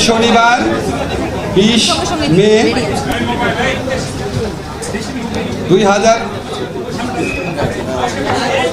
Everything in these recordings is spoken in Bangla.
শনিবার বিশ মে দুই হাজার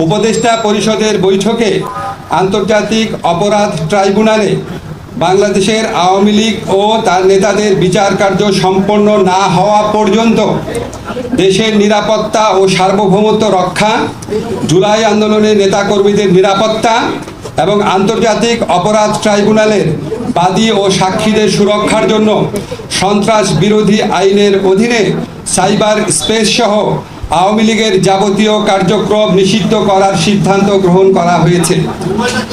উপদেষ্টা পরিষদের বৈঠকে আন্তর্জাতিক অপরাধ ট্রাইব্যুনালে বাংলাদেশের আওয়ামী লীগ ও তার নেতাদের বিচার কার্য সম্পন্ন না হওয়া পর্যন্ত দেশের নিরাপত্তা ও সার্বভৌমত্ব রক্ষা, জুলাই আন্দোলনের নেতাকর্মীদের নিরাপত্তা এবং আন্তর্জাতিক অপরাধ ট্রাইব্যুনালের বাদী ও সাক্ষীদের সুরক্ষার জন্য সন্ত্রাস বিরোধী আইনের অধীনে সাইবার স্পেস সহ আওয়ামী লীগের যাবতীয় কার্যক্রম নিষিদ্ধ করার সিদ্ধান্ত গ্রহণ করা হয়েছে।